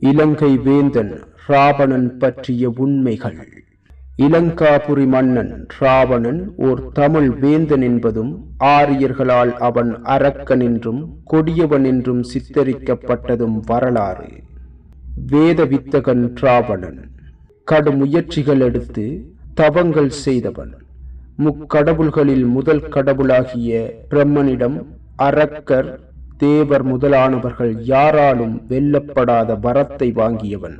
இலங்கை வேந்தன் ராவணன் பற்றிய உண்மைகள். இலங்காபுரி மன்னன் ராவணன் ஓர் தமிழ் வேந்தன் என்பதும் ஆரியர்களால் அவன் அரக்கன் என்றும் கொடியவன் என்றும் சித்தரிக்கப்பட்டதும் வரலாறு. வேத வித்தகன் ராவணன் கடும் முயற்சிகள் எடுத்து தவங்கள் செய்தவன். முக்கடவுள்களில் முதல் கடவுளாகிய பிரம்மனிடம் அரக்கர் தேவர் முதலானவர்கள் யாராலும் வெல்லப்படாத வரத்தை வாங்கியவன்.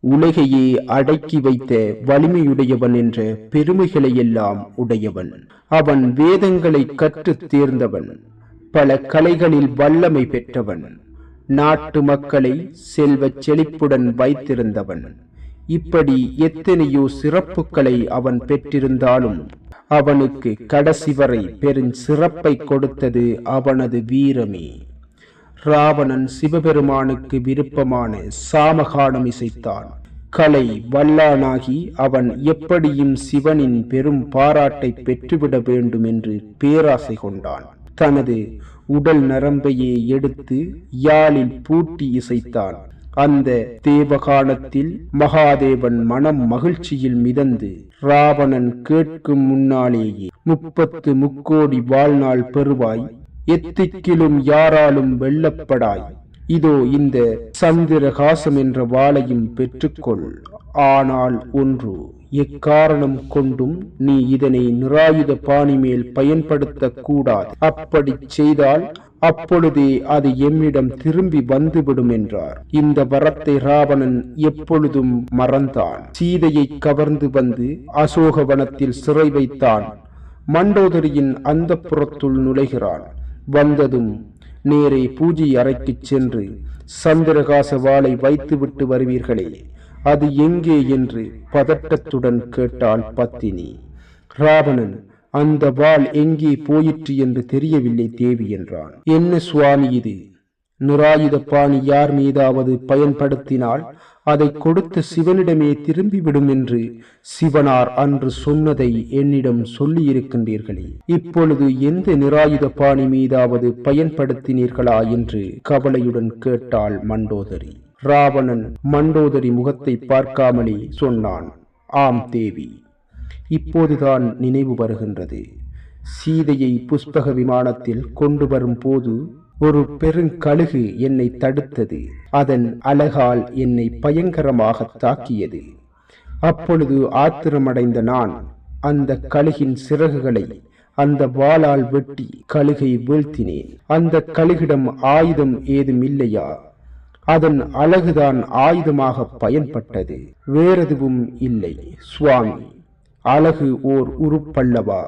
உலகையே அடக்கி வைத்த வலிமையுடையவன் என்ற பெருமைகளையெல்லாம் உடையவன். அவன் வேதங்களை கற்றுத் தேர்ந்தவன். பல கலைகளில் வல்லமை பெற்றவன். நாட்டு மக்களை செல்வச் செழிப்புடன் வைத்திருந்தவன். இப்படி எத்தனையோ சிறப்புகளை அவன் பெற்றிருந்தாலும் அவனுக்கு கடைசி வரை பெரும் சிறப்பை கொடுத்தது அவனது வீரமே. ராவணன் சிவபெருமானுக்கு விருப்பமான சாமகானம் இசைத்தான். கலை வல்லானாகி அவன் எப்படியும் சிவனின் பெரும் பாராட்டை பெற்றுவிட வேண்டும் என்று பேராசை கொண்டான். தனது உடல் நரம்பையே எடுத்து யாழில் பூட்டி இசைத்தான். அந்த தேவகானத்தில் மகாதேவன் மனம் மகிழ்ச்சியில் மிதந்து ராவணன் கேட்கும் முன்னாலேயே முப்பத்து முக்கோடி வாழ்நாள் பெறுவாய் எத்திக்கிலும் யாராலும் வெல்லப்படாய். இதோ இந்த சந்திரகாசம் என்ற வாளையும் பெற்றுக்கொள். ஆனால் ஒன்று எக்காரணம் கொண்டும் நீ இதனை நிராயுத பாணி மேல் பயன்படுத்தக் கூடாது அப்படி செய்தால் அப்பொழுதே அது எம்மிடம் திரும்பி வந்துவிடும் என்றார். இந்த வரத்தை ராவணன் எப்பொழுதும் மறந்தான். சீதையை கவர்ந்து வந்து அசோகவனத்தில் சிறை வைத்தான். மண்டோதரியின் அந்த புறத்துள் நுழைகிறான். வந்ததும் நேரே பூஜை அறைக்குச் சென்று சந்திரகாச வாளை வைத்துவிட்டு வருவீர்களே அது எங்கே என்று பதட்டத்துடன் கேட்டாள் பத்தினி. ராவணன் அந்த வாள் எங்கே போயிற்று என்று தெரியவில்லை தேவி என்றான். என்ன சுவாமி இது? நிராயுத பாணி யார் மீதாவது பயன்படுத்தினால் அதை கொடுத்த சிவனிடமே திரும்பிவிடும் என்று சிவனார் அன்று சொன்னதை என்னிடம் சொல்லியிருக்கின்றீர்களே. இப்பொழுது எந்த நிராயுத பாணி மீதாவது பயன்படுத்தினீர்களா என்று கவலையுடன் கேட்டாள் மண்டோதரி. ராவணன் மண்டோதரி முகத்தை பார்க்காமலே சொன்னான் ஆம் தேவி இப்போதுதான் நினைவு வருகின்றது. சீதையை புஷ்பக விமானத்தில் கொண்டு வரும் போது ஒரு பெருங்கழுகு என்னை தடுத்தது. அதன் அழகால் என்னை பயங்கரமாக தாக்கியது. அப்பொழுது ஆத்திரமடைந்த நான் அந்த கழுகின் சிறகுகளை அந்த வாளால் வெட்டி கழுகை வீழ்த்தினேன். அந்த கழுகிடம் ஆயுதம் ஏதும் இல்லையா அதன் அழகுதான் ஆயுதமாக பயன்பட்டது. வேறெதுவும் இல்லை சுவாமி. அழகு ஓர் உருப்பல்லவா?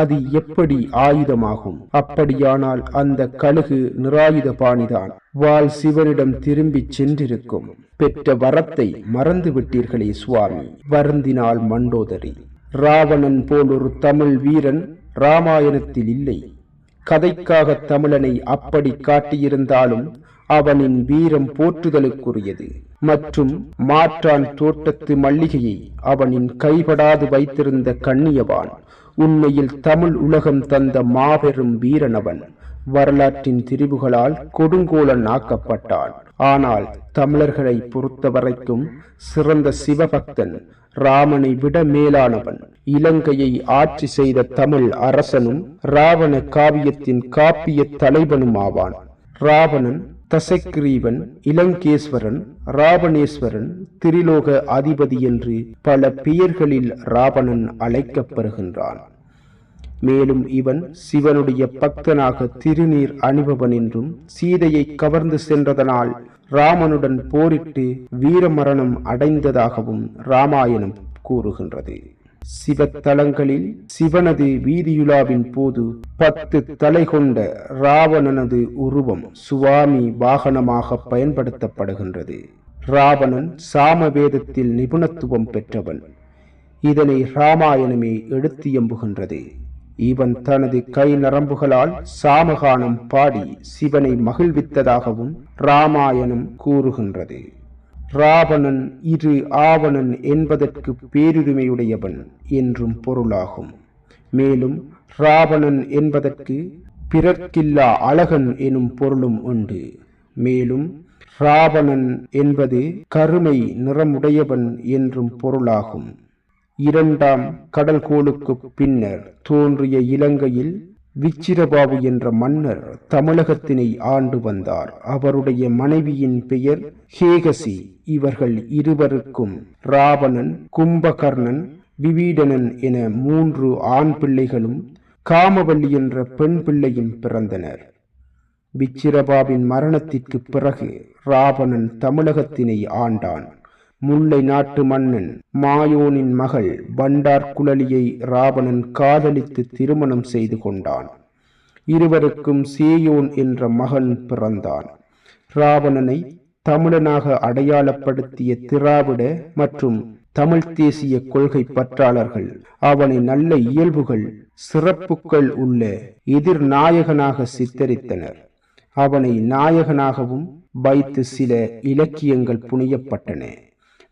அது எப்படி ஆயுதமாகும்? அப்படியானால் அந்த கழுகு நிராயுத பாணிதான் வாள் சிவனிடம் திரும்பிச் சென்றிருக்கும். பெற்ற வரத்தை மறந்து விட்டீர்களே சுவாமி. வருந்தினாள் மண்டோதரி. ராவணன் போல் ஒரு தமிழ் வீரன் ராமாயணத்தில் இல்லை. கதைக்காக தமிழனை அப்படி காட்டியிருந்தாலும் அவனின் வீரம் போற்றுதலுக்குரியது. மற்றும் மாற்றான் தோட்டத்து மல்லிகையை அவனின் கைபடாது வைத்திருந்த கண்ணியவான் உண்மையில் தமிழ் உலகம் தந்த மாபெரும் வீரனவன். வரலாற்றின் திரிவுகளால் கொடுங்கோலன் ஆக்கப்பட்டான் ஆனால் தமிழர்களை பொறுத்தவரைக்கும் சிறந்த சிவபக்தன் ராமனை விட மேலானவன். இலங்கையை ஆட்சி செய்த தமிழ் அரசனும் ராவண காவியத்தின் காப்பிய தலைவனும் ஆவான் ராவணன் தசக்கிரீவன் இலங்கேஸ்வரன் ராவணேஸ்வரன் திரிலோக அதிபதி என்று பல பெயர்களில் ராவணன் அழைக்கப்படுகின்றான். மேலும் இவன் சிவனுடைய பக்தனாக திருநீர் அணிபவன் என்றும் சீதையை கவர்ந்து சென்றதனால் ராமனுடன் போரிட்டு வீரமரணம் அடைந்ததாகவும் ராமாயணம் கூறுகின்றது. சிவத்தலங்களில் சிவனது வீதியுலாவின் போது பத்து தலை கொண்ட ராவணனது உருவம் சுவாமி வாகனமாக பயன்படுத்தப்படுகின்றது. ராவணன் சாமவேதத்தில் நிபுணத்துவம் பெற்றவன். இதனை ராமாயணமே எடுத்து எம்புகின்றது. இவன் தனது கை நரம்புகளால் சாமகானம் பாடி சிவனை மகிழ்வித்ததாகவும் ராமாயணம் கூறுகின்றது. ராவணன் இரு ஆவணன் என்பதற்கு பேருரிமையுடையவன் என்றும் பொருளாகும். மேலும் ராவணன் என்பதற்கு பிறர்க்கில்லா அழகன் எனும் பொருளும் உண்டு. மேலும் ராவணன் என்பது கருமை நிறமுடையவன் என்றும் பொருளாகும். இரண்டாம் கடல்கோளுக்கு பின்னர் தோன்றிய இலங்கையில் விச்சிரபாபு என்ற மன்னர் தமிழகத்தினை ஆண்டு வந்தார். அவருடைய மனைவியின் பெயர் ஹேகசி. இவர்கள் இருவருக்கும் ராவணன் கும்பகர்ணன் விபீடனன் என மூன்று ஆண் பிள்ளைகளும் காமவல்லி என்ற பெண் பிள்ளையும் பிறந்தனர். விச்சிரபாவின் மரணத்திற்கு பிறகு ராவணன் தமிழகத்தினை ஆண்டான். முல்லை நாட்டு மன்னன் மாயோனின் மகள் பண்டார் குழலியை ராவணன் காதலித்து திருமணம் செய்து கொண்டான். இருவருக்கும் சேயோன் என்ற மகன் பிறந்தான். ராவணனை தமிழனாக அடையாளப்படுத்திய திராவிட மற்றும் தமிழ் தேசிய கொள்கை பற்றாளர்கள் அவனை நல்ல இயல்புகள் சிறப்புகள் உள்ள எதிர்நாயகனாக சித்தரித்தனர். அவனை நாயகனாகவும் வைத்து சில இலக்கியங்கள் புனையப்பட்டன.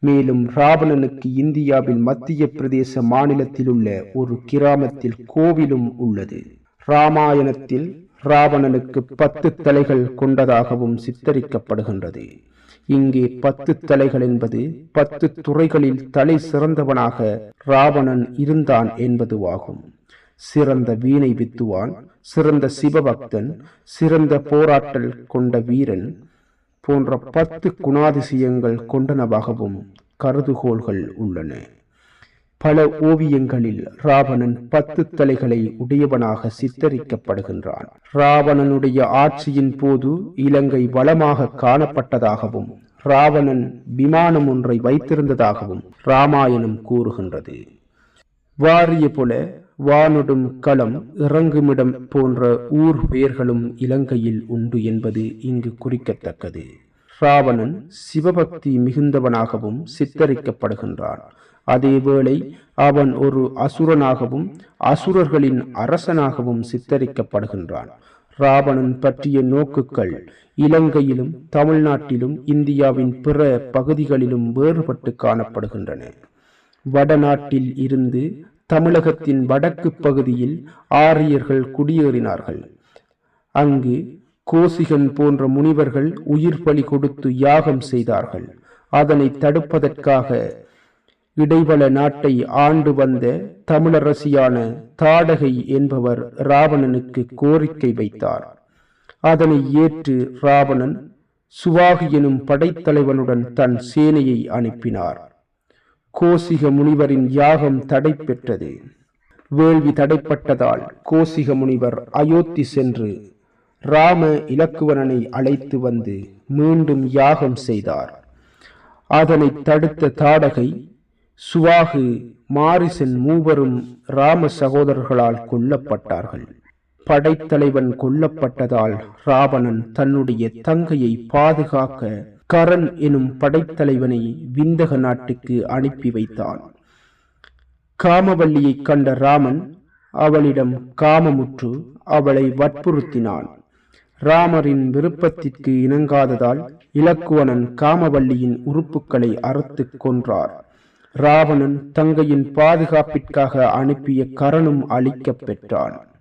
மேலும் ராவணனுக்கு இந்தியாவில் மத்திய பிரதேச மாநிலத்தில் உள்ள ஒரு கிராமத்தில் கோவிலும் உள்ளது. ராமாயணத்தில் ராவணனுக்கு பத்து தலைகள் கொண்டதாகவும் சித்தரிக்கப்படுகின்றது. இங்கே பத்து தலைகள் என்பது பத்து துறைகளில் தலை சிறந்தவனாக ராவணன் இருந்தான் என்பதுவாகும். சிறந்த வீணை வித்துவான் சிறந்த சிவபக்தன் சிறந்த போராட்டல் கொண்ட வீரன் போன்ற பத்து குணாதிசயங்கள் கொண்டனவாகவும் கருதுகோள்கள் உள்ளன. பல ஓவியங்களில் ராவணன் பத்து தலைகளை உடையவனாக சித்தரிக்கப்படுகின்றான். ராவணனுடைய ஆட்சியின் போது இலங்கை வளமாக காணப்பட்டதாகவும் ராவணன் விமானம் ஒன்றை வைத்திருந்ததாகவும் ராமாயணம் கூறுகின்றது. வாரிய போல வானொடும் களம் இறங்குமிடம் போன்ற ஊர் பெயர்களும் இலங்கையில் உண்டு என்பது இங்கு குறிக்கத்தக்கது. ராவணன் சிவபக்தி மிகுந்தவனாகவும் சித்தரிக்கப்படுகின்றான். அதேவேளை அவன் ஒரு அசுரனாகவும் அசுரர்களின் அரசனாகவும் சித்தரிக்கப்படுகின்றான். ராவணன் பற்றிய நோக்குகள் இலங்கையிலும் தமிழ்நாட்டிலும் இந்தியாவின் பிற பகுதிகளிலும் வேறுபட்டு காணப்படுகின்றன. வடநாட்டில் இருந்து தமிழகத்தின் வடக்கு பகுதியில் ஆரியர்கள் குடியேறினார்கள். அங்கு கோசிகன் போன்ற முனிவர்கள் உயிர் பலி கொடுத்து யாகம் செய்தார்கள். அதனை தடுப்பதற்காக இடைவள நாட்டை ஆண்டு வந்த தமிழரசியான தாடகை என்பவர் ராவணனுக்கு கோரிக்கை வைத்தார். அதனை ஏற்று ராவணன் சுவாகி எனும் படைத்தலைவனுடன் தன் சேனையை அனுப்பினார். கோசிக முனிவரின் யாகம் தடை பெற்றது வேள்வி தடைப்பட்டதால் கோசிக முனிவர் அயோத்தி சென்று ராம இலக்குவனனை அழைத்து வந்து மீண்டும் யாகம் செய்தார். அதனை தடுத்த தாடகை சுவாகு மாரிசன் மூவரும் ராம சகோதரர்களால் கொல்லப்பட்டார்கள். படைத்தலைவன் கொல்லப்பட்டதால் ராவணன் தன்னுடைய தங்கையை பாதுகாக்க கரண் எனும் படைத்தலைவனை விந்தக நாட்டுக்கு அனுப்பி வைத்தான். காமவல்லியை கண்ட ராமன் அவளிடம் காமமுற்று அவளை வற்புறுத்தினான். ராமரின் விருப்பத்திற்கு இணங்காததால் இலக்குவனன் காமவல்லியின் உறுப்புகளை அறுத்து கொன்றார். ராவணன் தங்கையின் பாதுகாப்பிற்காக அனுப்பிய கரணும் அழிக்கப் பெற்றான்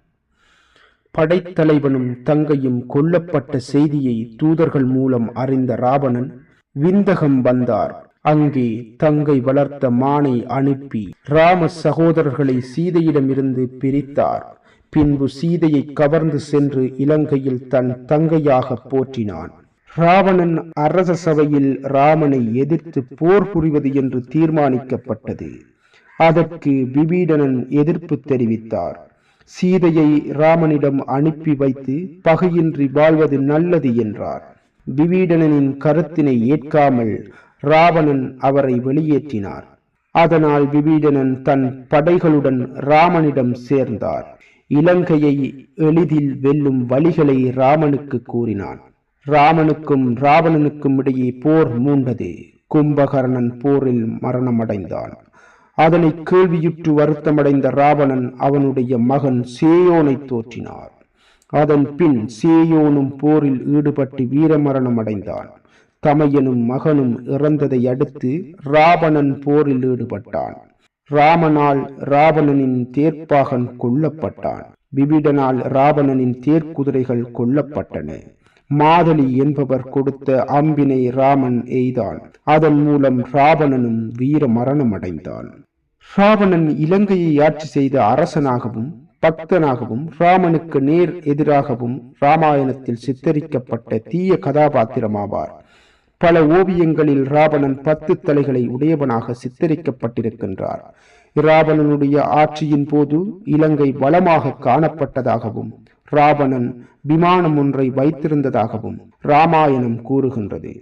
படைத்தலைவனும் தங்கையும் கொல்லப்பட்ட செய்தியை தூதர்கள் மூலம் அறிந்த ராவணன் விந்தகம் வந்தார். அங்கே தங்கை வளர்த்த மானை அனுப்பி ராம சகோதரர்களை சீதையிடமிருந்து பிரித்தார். பின்பு சீதையை கவர்ந்து சென்று இலங்கையில் தன் தங்கையாக போற்றினான். ராவணன் அரச சபையில் ராமனை எதிர்த்து போர் புரிவது என்று தீர்மானிக்கப்பட்டது. அதற்கு விபீடனன் எதிர்ப்பு தெரிவித்தார். சீதையை ராமனிடம் அனுப்பி வைத்து பகையின்றி வாழ்வது நல்லது என்றார். விபீடனின் கருத்தினை ஏற்காமல் ராவணன் அவரை வெளியேற்றினார். அதனால் விபீடனன் தன் படைகளுடன் ராமனிடம் சேர்ந்தார். இலங்கையை எளிதில் வெல்லும் வழிகளை ராமனுக்கு கூறினான். ராமனுக்கும் ராவணனுக்கும் இடையே போர் மூண்டது. கும்பகர்ணன் போரில் மரணமடைந்தான். அதனை கேள்வியுற்று வருத்தமடைந்த ராவணன் அவனுடைய மகன் சேயோனை தோற்றினார். அதன் பின் சேயோனும் போரில் ஈடுபட்டு வீரமரணம் அடைந்தான். தமையனும் மகனும் இறந்ததை அடுத்து ராவணன் போரில் ஈடுபட்டான். ராமனால் ராவணனின் தேர்ப்பாகன் கொல்லப்பட்டான். விபிடனால் ராவணனின் தேர்க்குதிரைகள் கொல்லப்பட்டன. மாதளி என்பவர் கொடுத்த அம்பினை ராமன் எய்தான். அதன் மூலம் ராவணனும் வீர மரணம் அடைந்தான். ராவணன் இலங்கையை ஆட்சி செய்த அரசனாகவும் பக்தனாகவும் ராமனுக்கு நேர் எதிராகவும் ராமாயணத்தில் சித்தரிக்கப்பட்ட தீய கதாபாத்திரமாவார். பல ஓவியங்களில் ராவணன் பத்து தலைகளை உடையவனாக சித்தரிக்கப்பட்டிருக்கின்றார். ராவணனுடைய ஆட்சியின் போது இலங்கை வளமாக காணப்பட்டதாகவும் ராவணன் விமானம் ஒன்றை வைத்திருந்ததாகவும் ராமாயணம் கூறுகின்றது.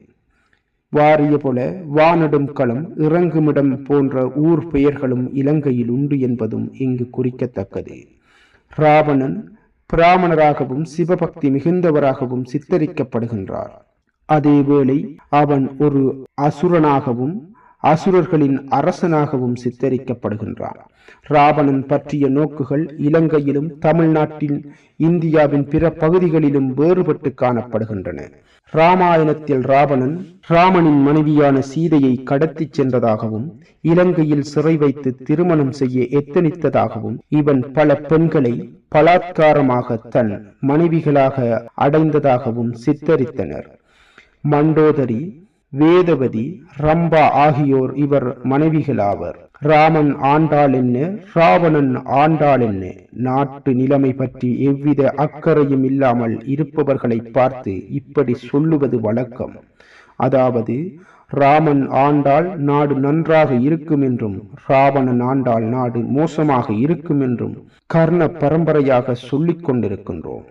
வாரிய போல வானடும் களம் இறங்குமிடம் போன்ற ஊர் பெயர்களும் இலங்கையில் உண்டு என்பதும் இங்கு குறிக்கத்தக்கது. ராவணன் பிராமணராகவும் சிவபக்தி மிகுந்தவராகவும் சித்தரிக்கப்படுகின்றார். அதேவேளை அவன் ஒரு அசுரனாகவும் அசுரர்களின் அரசனாகவும் சித்தரிக்கப்படுகின்றான் ராவணன் பற்றிய நோக்குகள் இலங்கையிலும் தமிழ்நாட்டின் இந்தியாவின் பிற பகுதிகளிலும் வேறுபட்டு காணப்படுகின்றன. ராமாயணத்தில் ராவணன் ராமனின் மனைவியான சீதையை கடத்தி சென்றதாகவும் இலங்கையில் சிறை வைத்து திருமணம் செய்ய எத்தனித்ததாகவும் இவன் பல பெண்களை பலாத்காரமாக தன் மனைவிகளாக அடைந்ததாகவும் சித்தரித்தனர். மண்டோதரி வேதவதி ரம்பா ஆகியோர் இவர் மனைவிகளாவர். ராமன் ஆண்டாள் என்ன ராவணன் ஆண்டாள் என்ன நாட்டு நிலைமை பற்றி எவ்வித அக்கறையும் இல்லாமல் இருப்பவர்களை பார்த்து இப்படி சொல்லுவது வழக்கம். அதாவது ராமன் ஆண்டால் நாடு நன்றாக இருக்கும் என்றும் ராவணன் ஆண்டால் நாடு மோசமாக இருக்கும் என்றும் கர்ண பரம்பரையாக சொல்லிக் கொண்டிருக்கின்றோம்.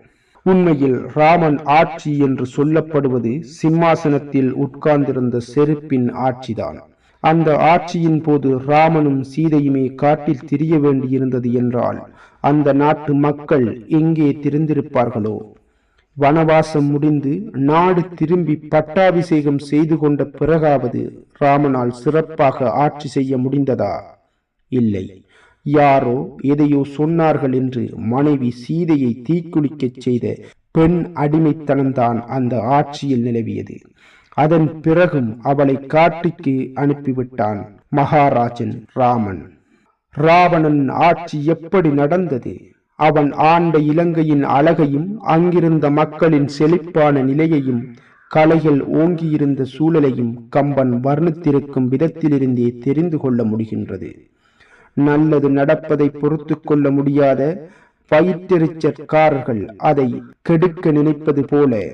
உண்மையில் ராமன் ஆட்சி என்று சொல்லப்படுவது சிம்மாசனத்தில் உட்கார்ந்திருந்த செருப்பின் ஆட்சிதான். அந்த ஆட்சியின் போது ராமனும் சீதையுமே காட்டில் திரிய வேண்டியிருந்தது என்றால் அந்த நாட்டு மக்கள் எங்கே திரிந்திருப்பார்களோ? வனவாசம் முடிந்து நாடு திரும்பி பட்டாபிஷேகம் செய்து கொண்ட பிறகாவது ராமனால் சிறப்பாக ஆட்சி செய்ய முடிந்ததா? இல்லை. யாரோ எதையோ சொன்னார்கள் என்று மனைவி சீதையை தீக்குளிக்கச் செய்த பெண் அடிமைத்தனம்தான் அந்த ஆட்சியில் நிலவியது. அதன் பிறகும் அவளை காட்டுக்கு அனுப்பிவிட்டான் மகாராஜன் ராமன். ராவணன் ஆட்சி எப்படி நடந்தது? அவன் ஆண்ட இலங்கையின் அழகையும் அங்கிருந்த மக்களின் செழிப்பான நிலையையும் கலைகள் ஓங்கியிருந்த சூழலையும் கம்பன் வர்ணித்திருக்கும் விதத்திலிருந்தே தெரிந்து கொள்ள முடிகின்றது. நல்லது நடப்பதை பொறுத்து கொள்ள முடியாத பயிற்றெறிச்சற்காரர்கள் அதை கெடுக்க நினைப்பது போல.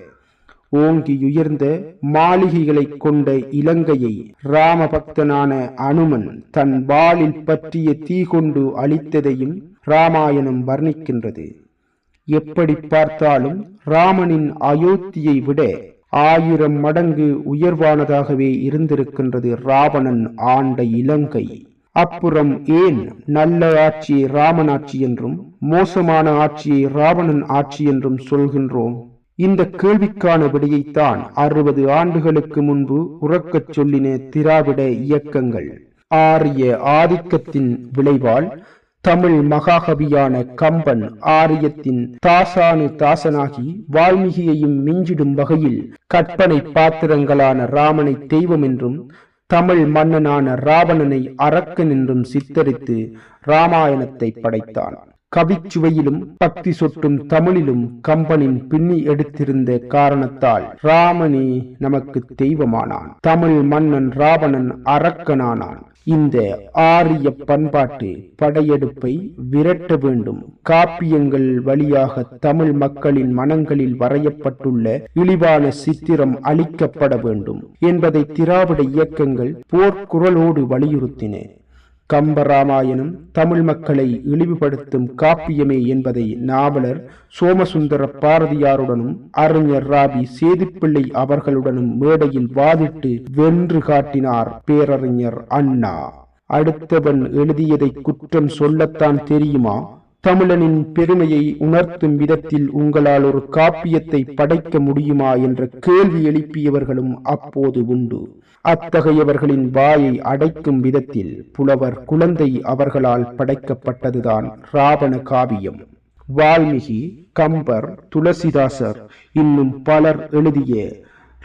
ஓங்கியுயர்ந்த மாளிகைகளைக் கொண்ட இலங்கையை ராமபக்தனான அனுமன் தன் வாளில் பற்றிய தீ கொண்டு அளித்ததையும் ராமாயணம் வர்ணிக்கின்றது. எப்படி பார்த்தாலும் ராமனின் அயோத்தியை விட ஆயிரம் மடங்கு உயர்வானதாகவே இருந்திருக்கின்றது ராவணன் ஆண்ட இலங்கை. அப்புறம் ஏன் நல்ல ஆட்சியை ராமன் ஆட்சி என்றும் மோசமான ஆட்சியை ராவணன் ஆட்சி என்றும் சொல்கின்றோம்? இந்த கேள்விக்கான விடையைத்தான் அறுபது ஆண்டுகளுக்கு முன்பு உறக்கச் சொல்லின திராவிட இயக்கங்கள். ஆரிய ஆதிக்கத்தின் விளைவால் தமிழ் மகாகவியான கம்பன் ஆரியத்தின் தாசானு தாசனாகி வால்மீகியையும் மிஞ்சிடும் வகையில் கற்பனை பாத்திரங்களான ராமனை தெய்வம் என்றும் தமிழ் மன்னனான ராவணனை அரக்கன் என்றும் சித்தரித்து ராமாயணத்தை படைத்தான். கவிச்சுவையிலும் பக்தி சொட்டும் தமிழிலும் கம்பனின் பின்னி எடுத்திருந்த காரணத்தால் ராமனே நமக்கு தெய்வமானான். தமிழ் மன்னன் ராவணன் அரக்கனானான். இந்த ஆரிய பண்பாட்டு படையெடுப்பை விரட்ட வேண்டும். காப்பியங்கள் வழியாக தமிழ் மக்களின் மனங்களில் வரையப்பட்டுள்ள இழிவான சித்திரம் அளிக்கப்பட வேண்டும் என்பதை திராவிட இயக்கங்கள் போர்க்குரலோடு வலியுறுத்தின. கம்பராமாயணம் தமிழ் மக்களை இழிவுபடுத்தும் காப்பியமே என்பதை நாவலர் சோமசுந்தர பாரதியாருடனும் அறிஞர் ராபி சேதுப்பிள்ளை அவர்களுடனும் மேடையில் வாதிட்டு வென்று காட்டினார் பேரறிஞர் அண்ணா. அடுத்தவன் எழுதியதை குற்றம் சொல்லத்தான் தெரியுமா? தமிழனின் பெருமையை உணர்த்தும் விதத்தில் உங்களால் ஒரு காப்பியத்தை படைக்க முடியுமா என்ற கேள்வி எழுப்பியவர்களும் அப்போது உண்டு. அத்தகையவர்களின் வாயை அடைக்கும் விதத்தில் புலவர் குழந்தை அவர்களால் படைக்கப்பட்டதுதான் ராவண காவியம். வால்மீகி கம்பர் துளசிதாசர் இன்னும் பலர் எழுதிய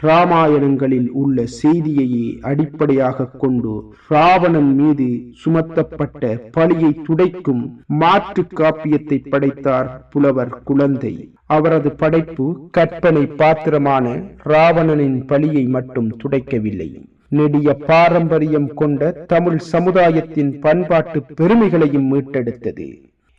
ராமாயணங்களில் உள்ள செய்தியையே அடிப்படையாக கொண்டு ராவணன் மீது சுமத்தப்பட்ட பழியை துடைக்கும் மாற்று காப்பியத்தை படைத்தார் புலவர் குழந்தை. அவரது படைப்பு கற்பனை பாத்திரமான ராவணனின் பழியை மட்டும் துடைக்கவில்லை. நெடிய பாரம்பரியம் கொண்ட தமிழ் சமுதாயத்தின் பண்பாட்டு பெருமைகளையும் மீட்டெடுத்தது.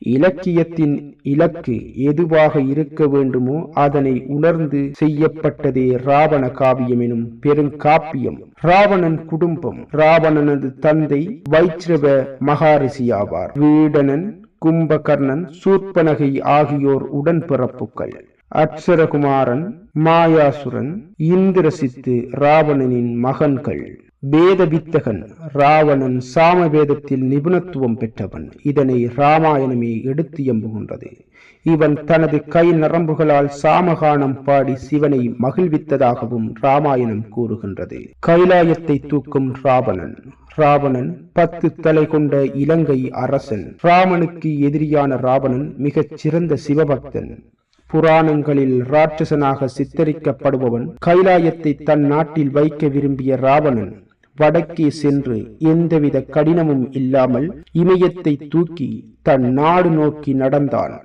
இலக்கியத்தின் இலக்கு எதுவாக இருக்க வேண்டுமோ அதனை உணர்ந்து செய்யப்பட்டதே ராவண காவியம் எனும் பெருங்காப்பியம். ராவணன் குடும்பம் ராவணனது தந்தை வைச்சிரவ மகாரிஷி ஆவார் வீடனன் கும்பகர்ணன் சூர்பனகை ஆகியோர் உடன்பிறப்புகள். அக்ஷரகுமாரன் மாயாசுரன் இந்திரசித்து ராவணனின் மகன்கள். வேத வித்தகன் ராவணன் சாமவேதத்தில் நிபுணத்துவம் பெற்றவன். இதனை ராமாயணமே எடுத்து எம்புகின்றது. இவன் தனது கை நரம்புகளால் சாமகானம் பாடி சிவனை மகிழ்வித்ததாகவும் ராமாயணம் கூறுகின்றது. கைலாயத்தை தூக்கும் ராவணன். ராவணன் பத்து தலை கொண்ட இலங்கை அரசன். ராமனுக்கு எதிரியான ராவணன் மிகச் சிறந்த சிவபக்தன். புராணங்களில் ராட்சசனாக சித்தரிக்கப்படுபவன். கைலாயத்தை தன் நாட்டில் வைக்க விரும்பிய ராவணன். வடக்கே சென்று எந்தவித கடினமும் இல்லாமல் இமயத்தை தூக்கி தன் நாடு நோக்கி நடந்தான்.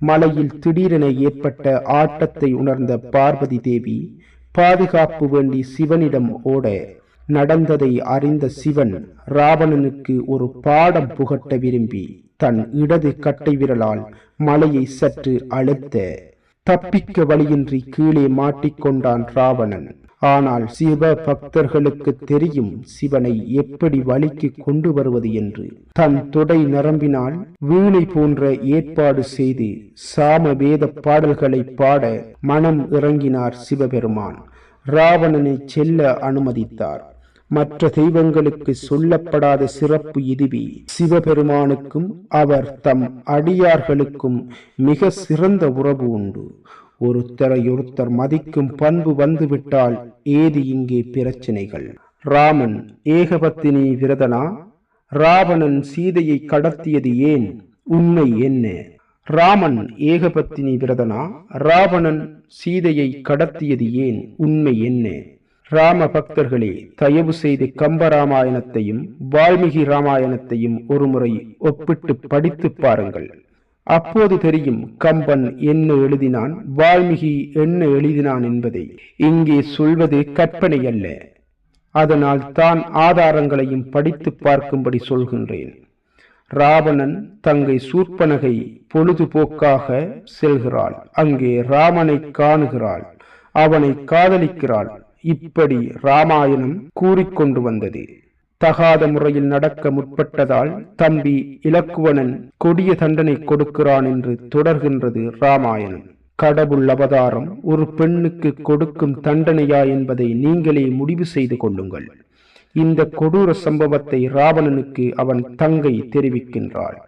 மலையில் திடீரென ஏற்பட்ட ஆட்டத்தை உணர்ந்த பார்வதி தேவி பாதுகாப்பு வேண்டி சிவனிடம் ஓட நடந்ததை அறிந்த சிவன் ராவணனுக்கு ஒரு பாடம் புகட்ட விரும்பி தன் இடது கட்டை விரலால் மலையை சற்று அழுத்த தப்பிக்க வழியின்றி கீழே மாட்டிக்கொண்டான் ராவணன். ஆனால் சிவ பக்தர்களுக்கு தெரியும் சிவனை எப்படி வழிக்கு கொண்டு வருவது என்று. தன் தொடை நரம்பினால் வீணை போன்ற ஏற்பாடு செய்து சாம வேத பாடல்களை பாட மனம் இறங்கினார் சிவபெருமான். ராவணனை செல்ல அனுமதித்தார். மற்ற தெய்வங்களுக்கு சொல்லப்படாத சிறப்பு இதுவே. சிவபெருமானுக்கும் அவர் தம் அடியார்களுக்கும் மிக சிறந்த உறவு உண்டு. ஒருத்தரை ஒருத்தர் மதிக்கும் பண்பு வந்துவிட்டால் ஏது இங்கே பிரச்சனைகள்? ராமன் ஏகபத்தினி விரதனா? ராவணன் சீதையை கடத்தியது ஏன்? உண்மை என்ன? ராமன் ஏகபத்தினி விரதனா? ராவணன் சீதையை கடத்தியது ஏன்? உண்மை என்ன? ராம பக்தர்களே தயவு செய்து கம்பராமாயணத்தையும் வால்மீகி ராமாயணத்தையும் ஒருமுறை ஒப்பிட்டு படித்து பாருங்கள். அப்போது தெரியும் கம்பன் என்ன எழுதினான் வால்மீகி என்ன எழுதினான் என்பதை. இங்கே சொல்வது கற்பனை அல்ல. அதனால் தான் ஆதாரங்களையும் படித்து பார்க்கும்படி சொல்கின்றேன். ராவணன் தங்கை சூர்பனகை பொழுதுபோக்காக செல்கிறாள். அங்கே ராமனை காணுகிறாள். அவனை காதலிக்கிறாள். இப்படி ராமாயணம் கூறிக்கொண்டு வந்தது. தகாத முறையில் நடக்க முற்பட்டதால் தம்பி இலக்குவனன் கொடிய தண்டனை கொடுக்கிறான் என்று தொடர்கின்றது ராமாயணம். கடவுள் அவதாரம் ஒரு பெண்ணுக்கு கொடுக்கும் தண்டனையா என்பதை நீங்களே முடிவு செய்து கொள்ளுங்கள். இந்த கொடூர சம்பவத்தை ராவணனுக்கு அவன் தங்கை தெரிவிக்கின்றாள்.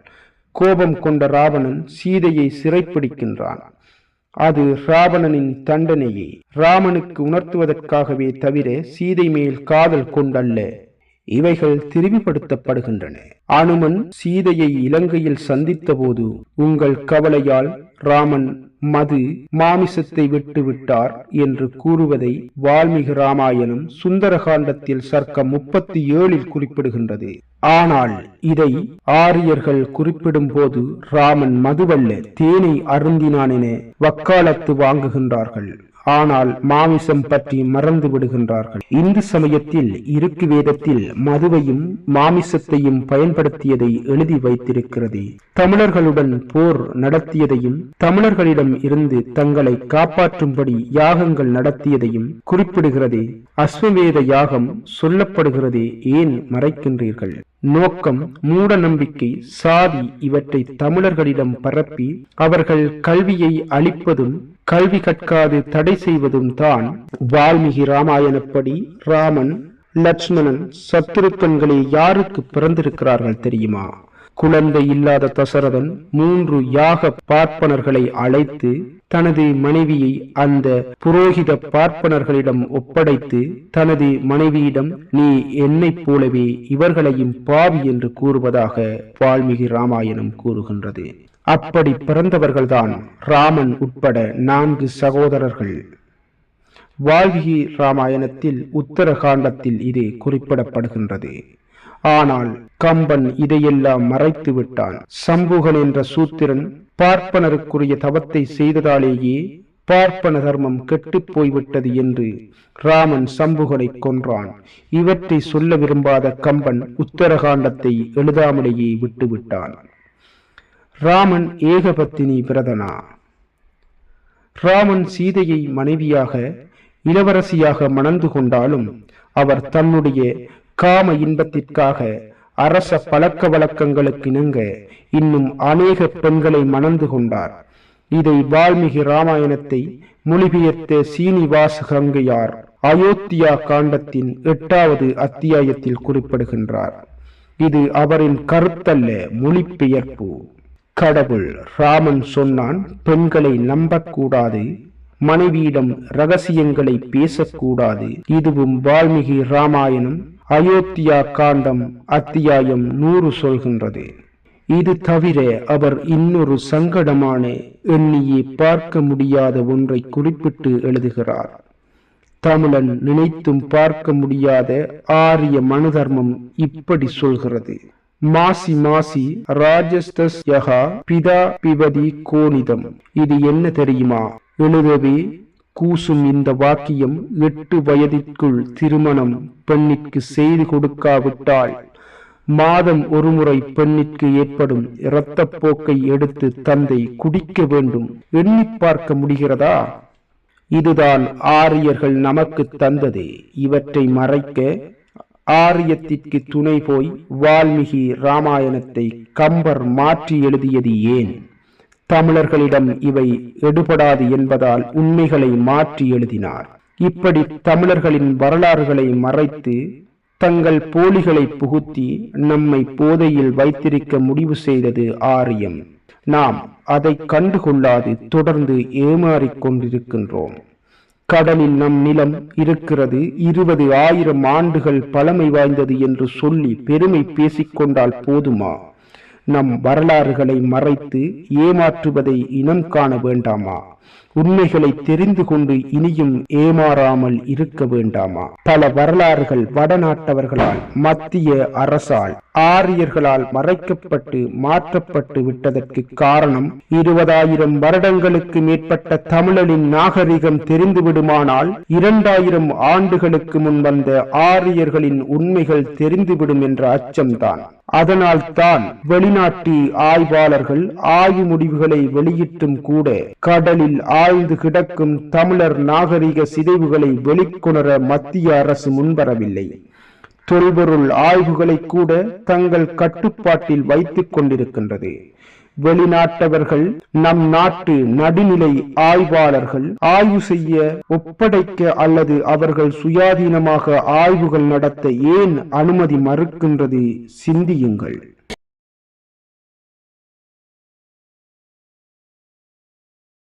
கோபம் கொண்ட ராவணன் சீதையை சிறைப்பிடிக்கின்றான். அது ராவணனின் தண்டனையே. ராமனுக்கு உணர்த்துவதற்காகவே தவிர சீதை மேல் காதல் கொண்டல்ல. இவைகள் திருவிப்படுத்தப்படுகின்றன அனுமன் சீதையை இலங்கையில் சந்தித்த போது உங்கள் கவலையால் ராமன் மது மாமிசத்தை விட்டு விட்டார் என்று கூறுவதை வால்மீகி ராமாயணம் சுந்தரகாண்டத்தில் சர்க்கம் முப்பத்தி ஏழில் குறிப்பிடுகின்றது. ஆனால் இதை ஆரியர்கள் குறிப்பிடும் போது ராமன் மதுவல்ல தேனை அருந்தினான் என வக்காலத்து வாங்குகின்றார்கள். ஆனால் மாமிசம் பற்றி மறந்து விடுகின்றார்கள். இந்து சமயத்தில் இருக்கு வேதத்தில் மதுவையும் மாமிசத்தையும் பயன்படுத்தியதை எழுதி வைத்திருக்கிறது. தமிழர்களுடன் போர் நடத்தியதையும் தமிழர்களிடம் இருந்து தங்களை காப்பாற்றும்படி யாகங்கள் நடத்தியதையும் குறிப்பிடுகிறது. அஸ்வவேத யாகம் சொல்லப்படுகிறதே ஏன் மறைக்கின்றீர்கள்? நோக்கம் மூட நம்பிக்கை சாதி இவற்றை தமிழர்களிடம் பரப்பி அவர்கள் கல்வியை அளிப்பதும் கல்வி கற்காது தடை செய்வதும் தான். வால்மீகி ராமாயணப்படி ராமன் லட்சுமணன் சத்துருக்கன்களே யாருக்கு பிறந்திருக்கிறார்கள் தெரியுமா? குழந்தை இல்லாத தசரதன் மூன்று யாக பார்ப்பனர்களை அழைத்து தனது மனைவியை அந்த புரோகித பார்ப்பனர்களிடம் ஒப்படைத்து தனது மனைவியிடம் நீ என்னைப் போலவே இவர்களையும் பாவி என்று கூறுவதாக வால்மீகி ராமாயணம் கூறுகின்றது. அப்படி பிறந்தவர்கள்தான் ராமன் உட்பட நான்கு சகோதரர்கள். வால்மீகி ராமாயணத்தில் உத்தரகாண்டத்தில் இது குறிப்பிடப்படுகின்றது. ஆனால் கம்பன் இதையெல்லாம் மறைத்து விட்டான். சம்புகன் என்ற சூத்திரன் பார்ப்பனருக்குரிய தவத்தை செய்ததாலேயே பார்ப்பன தர்மம் கெட்டு போய்விட்டது என்று ராமன் சம்புகனை கொன்றான். இவற்றை சொல்ல விரும்பாத கம்பன் உத்தரகாண்டத்தை எழுதாமலேயே விட்டுவிட்டான். ராமன் ஏகபத்தினி பிரதனா ராமன் சீதையை மனைவியாக இளவரசியாக மணந்து கொண்டாலும் அவர் தன்னுடைய காம இன்பத்திற்காக அரச பழக்க வழக்கங்களுக்கு இணங்க இன்னும் அநேக பெண்களை மணந்து கொண்டார். இதை வால்மீகி ராமாயணத்தை மொழிபெயர்த்த சீனிவாச கங்கையார் அயோத்தியா காண்டத்தின் எட்டாவது அத்தியாயத்தில் குறிப்பிடுகின்றார். இது அவரின் கருத்தல்ல மொழிபெயர்ப்பு. கடவுள் ராமன் சொன்னான் பெண்களை நம்பக்கூடாது மனைவியிடம் ரகசியங்களை பேசக்கூடாது. இதுவும் வால்மீகி ராமாயணம் அயோத்தியா காண்டம் அத்தியாயம் நூறு சொல்கின்றது. இது தவிர அவர் இன்னொரு சங்கடமான எண்ணியே பார்க்க முடியாத ஒன்றை குறிப்பிட்டு எழுதுகிறார். தமிழன் நினைத்தும் பார்க்க முடியாத ஆரிய மனுதர்மம் இப்படி சொல்கிறது. மாசி மாசி ராஜஸ்தஸ் யகா பிதா பிபதி கோணிதம் இது என்ன தெரியுமா? எழுதவே கூசும் இந்த வாக்கியம் எட்டு வயதிற்குள் திருமணம் பெண்ணிற்கு செய்து கொடுக்காவிட்டால் மாதம் ஒருமுறை பெண்ணிற்கு ஏற்படும் இரத்தப்போக்கை எடுத்து தந்தை குடிக்க வேண்டும். எண்ணி பார்க்க முடிகிறதா? இதுதான் ஆரியர்கள் நமக்கு தந்தது. இவற்றை மறைக்க ஆரியத்திற்கு துணை போய் வால்மீகி ராமாயணத்தை கம்பர் மாற்றி எழுதியது ஏன்? தமிழர்களிடம் இவை எடுபடாது என்பதால் உண்மைகளை மாற்றி எழுதினார். இப்படி தமிழர்களின் வரலாறுகளை மறைத்து தங்கள் போலிகளை புகுத்தி நம்மை போதையில் வைத்திருக்க முடிவு செய்தது ஆரியம். நாம் அதை கண்டுகொள்ளாது தொடர்ந்து ஏமாறிக் கொண்டிருக்கின்றோம். கடலில் நம் நிலம் இருக்கிறது. இருபது ஆயிரம் ஆண்டுகள் பழமை வாய்ந்தது என்று சொல்லி பெருமை பேசிக்கொண்டால் போதுமா? நம் வரலாறுகளை மறைத்து ஏமாற்றுவதை இனம் காண வேண்டாமா? உண்மைகளை தெரிந்து கொண்டு இனியும் ஏமாறாமல் இருக்க வேண்டாமா? பல வரலாறுகள் வடநாட்டவர்களால் மத்திய அரசால் ஆரியர்களால் மறைக்கப்பட்டு மாற்றப்பட்டு விட்டதற்கு காரணம் இருபதாயிரம் வருடங்களுக்கு மேற்பட்ட தமிழரின் நாகரிகம் தெரிந்து விடுமானால் இரண்டாயிரம் ஆண்டுகளுக்கு முன் வந்த ஆரியர்களின் உண்மைகள் தெரிந்துவிடும் என்ற அச்சம்தான். அதனால் தான் வெளிநாட்டு ஆய்வாளர்கள் ஆய்வு முடிவுகளை வெளியிட்டும் கூட கடலில் ஆழ்ந்து கிடக்கும் தமிழர் நாகரிக சிதைவுகளை வெளிக்கொணர மத்திய அரசு முன்வரவில்லை. தொல்பொருள் ஆய்வுகளை கூட தங்கள் கட்டுப்பாட்டில் வைத்துக் கொண்டிருக்கின்றது. வெளிநாட்டவர்கள் நம் நாட்டு நடுநிலை ஆய்வாளர்கள் ஆய்வு செய்ய ஒப்படைக்க அல்லது அவர்கள் சுயாதீனமாக ஆய்வுகள் நடத்த ஏன் அனுமதி மறுக்கின்றது சிந்தியுங்கள்.